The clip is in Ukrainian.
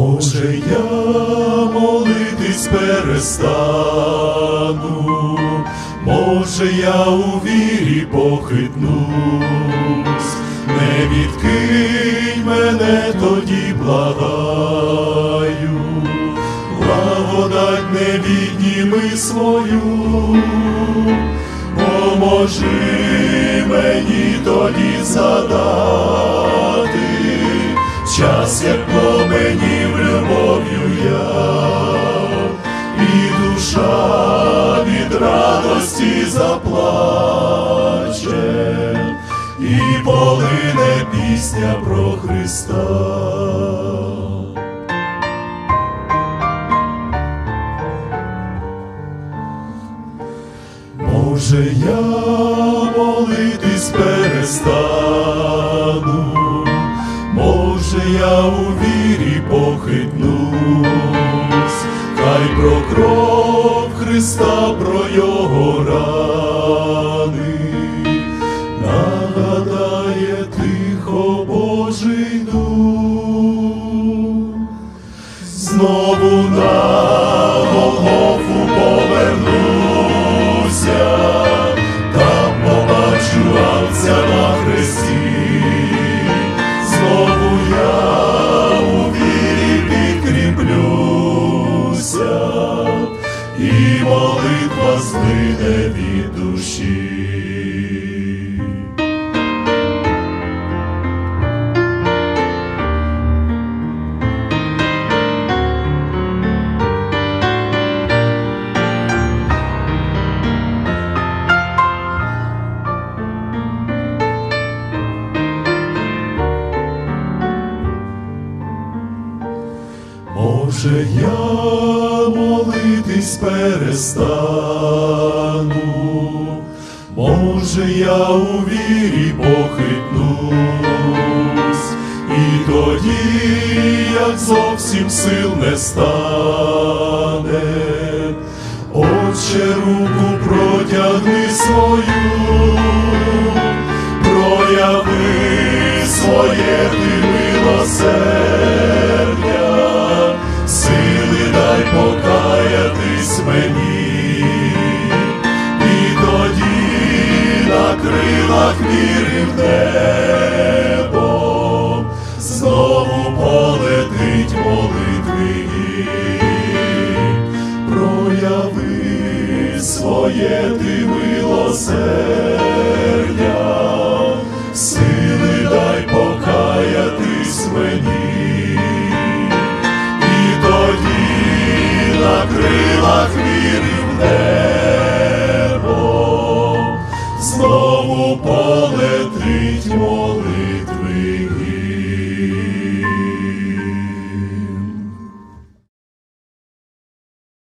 Може, я молитись перестану, може, я у вірі похитнусь, не відкинь мене тоді благаю, благодать не відніми свою, поможи мені тоді задати час, як радості заплаче, і полине пісня про Христа. Може, я молитись перестану, я у вірі підкріплюся, і молитва злине від душі. Може, я молитись перестану, може, я у вірі похитнусь, і тоді, як зовсім сил не стане, Отче, руку протягни свою, крилах віри в небо. Знову полетить молитви прояви своє ти милосердя, сили дай покаятись мені,